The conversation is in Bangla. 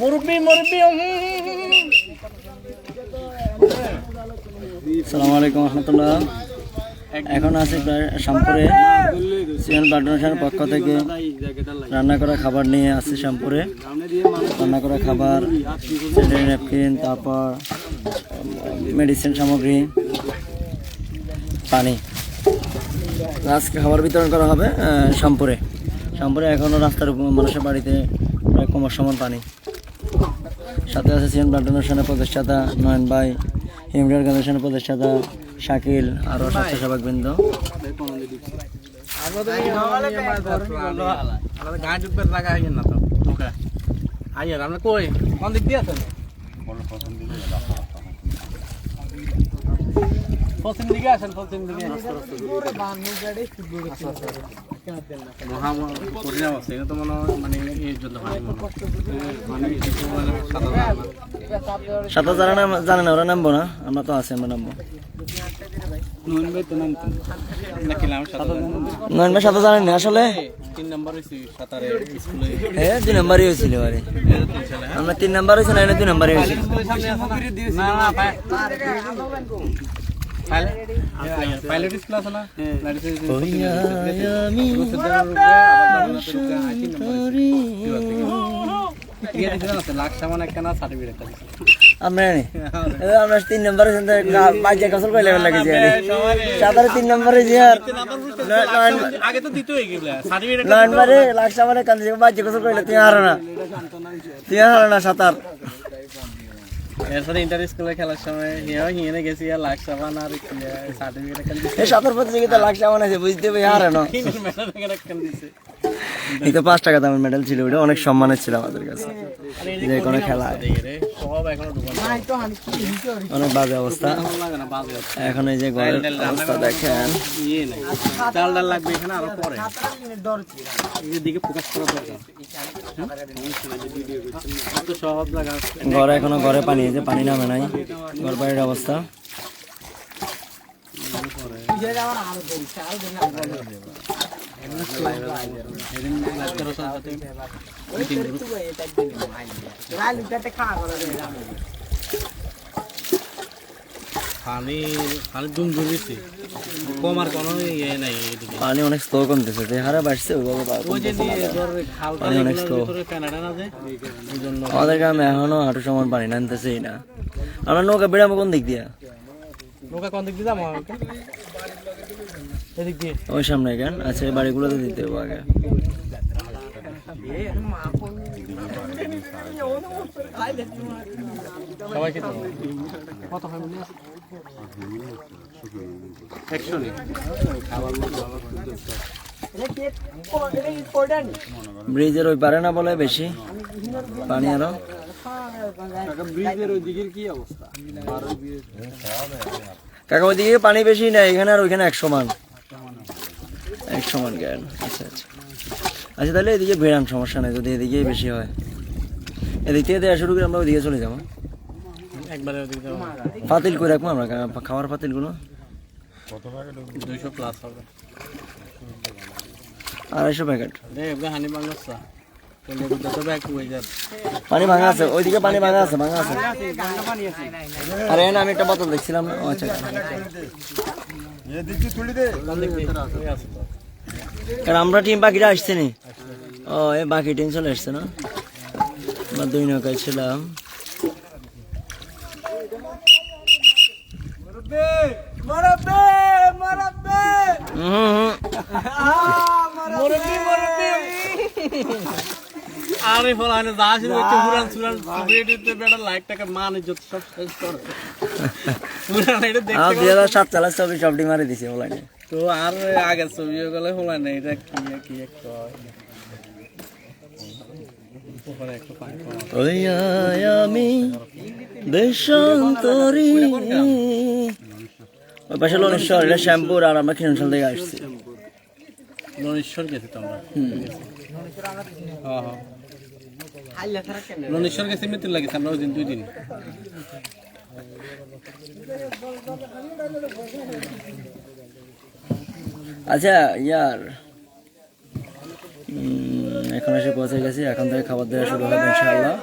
মুরব্বি সালামু আলাইকুম রহমতুল্লাহ। এখন আছি প্রায় শ্যামপুরে। সিএন ব্লাড পক্ষ থেকে রান্না করা খাবার নিয়ে আসছি শ্যামপুরে। রান্না করা খাবার ন্যাপকিন, তারপর মেডিসিন সামগ্রী, পানি। আজকে খাবার বিতরণ করা হবে শ্যামপুরে। শ্যামপুরে এখনও রাস্তার মানুষের বাড়িতে প্রায় কোমর সমান পানি। সাথে আছে সিএন ব্লাড ডোনেশনের প্রতিষ্ঠাতা নয়ন ভাই হিমরিয়ার অর্গানাইজেশনের প্রতিষ্ঠাতা শাকিল, আরও স্বেচ্ছাসেবক বৃন্দ আছেন পশ্চিম দিকে আসেন পশ্চিম দিকে। পরিণাম আছে এটা তো মনে হয় মানে এর জন্য হয় মানে মানে। সাঁতার যারা নাম জানে না ওরা নামবো না আমরা তো আছি আমরা নামবো নুন ভাই তো নামতেন নাকি নাম সাঁতার নয়ন ভাই সাঁতার জানেন না আসলে তিন নম্বর হয়েছি সাঁতারে। স্কুলে হ্যাঁ দুই নাম্বারই হয়েছিল আরে আমরা তিন নাম্বার হয়েছে না দুই নাম্বারই হয়েছিল না না পাইলট স্কুল আছে না আমি লাখ সামান একটা না সার্টিফিকেট একটা আমরা নি এবার আমরা তিন নাম্বার বাজে কসল আরে সাঁতারে তিন নাম্বার আগে তো হয়ে সার্টিফিকেট মানে কান্দি বাজে কসল পাইলে তুই হারো না তুই হারো না সাঁতার এরপরে ইন্টার স্কুলে খেলার সময় হিয়ে গেছি আর লাখ সামান আর সার্টিফিকেট এই সাঁতার প্রতিযোগিতা লাখ মানে আছে বুঝতে পারি আর না। একটা দিছে। এই তো পাঁচ টাকা দামের মেডেল ছিল ওটা, অনেক সম্মানের ছিল আমাদের কাছে যে কোনো দোকান অনেক বাজে অবস্থা। এখন এই যে ঘরের অবস্থা দেখেন। ঘরে এখনও ঘরে পানি যে পানি নামে নাই ঘর বাড়ির অবস্থা পানি পানি ধরেছি কমার কোনো ইয়ে নাই পানি অনেক স্লো কমতেছে যে হারে বাড়ছে পানি অনেক আমাদের গ্রামে এখনও হাঁটু সমান পানি নামতেছেই না। আমরা নৌকা বেড়াবো কোন দিক দিয়া? নৌকা কোন দিক দিয়ে যাব? ওই সামনে কেন? আচ্ছা এই বাড়িগুলোতে দিতে হবে আগে। সবাইকে কত ফ্যামিলি আছে ব্রিজের ওই পারে না বলে বেশি? পানি আরও? কাকা ওইদিকে পানি বেশি না এখানে আর ওইখানে এক সমান এক সমান জ্ঞান আচ্ছা আচ্ছা আচ্ছা তাহলে এদিকে বেড়ান সমস্যা নেই যদি এদিকে বেশি হয় এদিক থেকে দেওয়া শুরু করে আমরা ওইদিকে চলে যাব একবারে ওদিকে পাতিল করে রাখব আমরা খাওয়ার পাতিলগুলো দুইশো প্লাস হবে আড়াইশো প্যাকেট হানি বাংলা হয়ে পানি ভাঙা আছে ওইদিকে পানি ভাঙা আছে ভাঙা আছে আরে না আমি একটা বোতল দেখছিলাম আচ্ছা কারণ আমরা টিম বাকিটা আসছে নি। ও এই বাকি টিম চলে আসছে না? আমরা দুই নৌকায় ছিলাম। হুম, হুম। আরে যা ছিল একটু পুরান সুরান ভিডিওতে বেটা লাইক টাকা মান ইজ্জত সব শেষ করে। পুরান এটা দেখতে দুই হাজার সাত সালের ছবি সবটি মারি দিছে ওলাইনে তো আর আগের ছবি গেলে হলাই না এটা কি কি একটা আমি দেশান্তরি। ওই পাশে লনেশ্বর এটা শ্যামপুর আর আমরা খিনশাল থেকে আসছি। লনেশ্বর গেছি তো আমরা। লনেশ্বর গেছি মৃত্যু লাগেছে আমরা ওই দিন দুই দিন। আচ্ছা ইয়ার। এখন এসে পৌঁছে গেছি এখন থেকে খাবার দেওয়া শুরু হবে ইনশাআল্লাহ।